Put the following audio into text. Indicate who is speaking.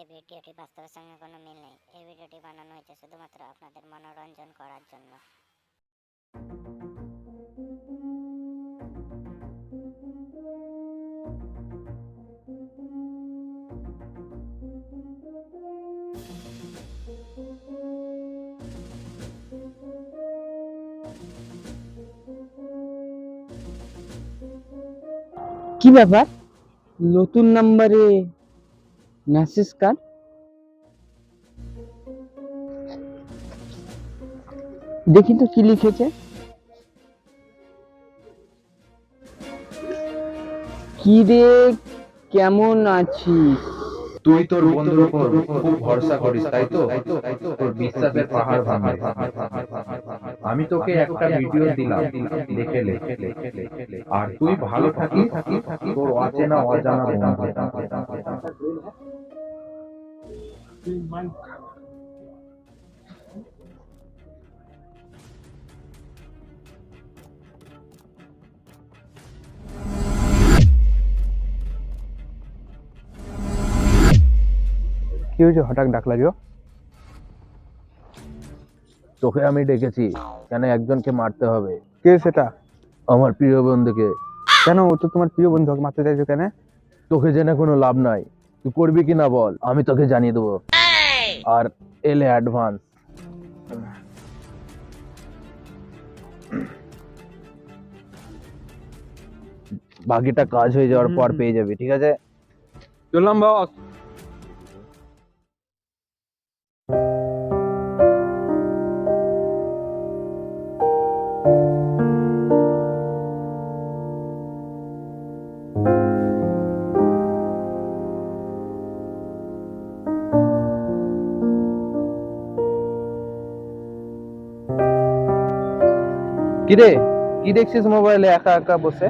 Speaker 1: এই ভিডিওটি বাস্তবের সঙ্গে কোনো মিল নেই। এই ভিডিওটি বানানো হয়েছে শুধুমাত্র আপনাদের মনোরঞ্জন করার জন্য।
Speaker 2: কি ব্যাপার? নতুন নাম্বারে মেসেজ কার? দেখি তো কি লিখেছে। কি রে, কেমন আছিস?
Speaker 3: তুই তোর বন্ধুর উপর খুব ভরসা করিস, তাই তো? তোর বিশ্বাসের পাহাড় ভাঙে। আমি তোকে একটা ভিডিও দিলাম, দেখে লে আর তুই ভালো থাকিস, তোর অচেনা অজানা
Speaker 4: কি হয়েছে? হঠাৎ ডাকলা যে
Speaker 3: তোকে আমি ডেকেছি। কেন একজনকে মারতে হবে?
Speaker 4: কে সেটা?
Speaker 3: আমার প্রিয় বন্ধুকে।
Speaker 4: কেন? ও তো তোমার প্রিয় বন্ধু ওকে মারতে চাইছো কেন?
Speaker 3: তোকে জেনে কোনো লাভ নাই। তুই করবি কি না বল? আমি তোকে জানিয়ে দেবো। আর এলে অ্যাডভান্স বাকিটা কাজ হয়ে যাওয়ার পর পেয়ে যাবি ঠিক আছে?
Speaker 4: চললাম বস
Speaker 3: কিরে কি দেখছিস মোবাইলে একা একা বসে?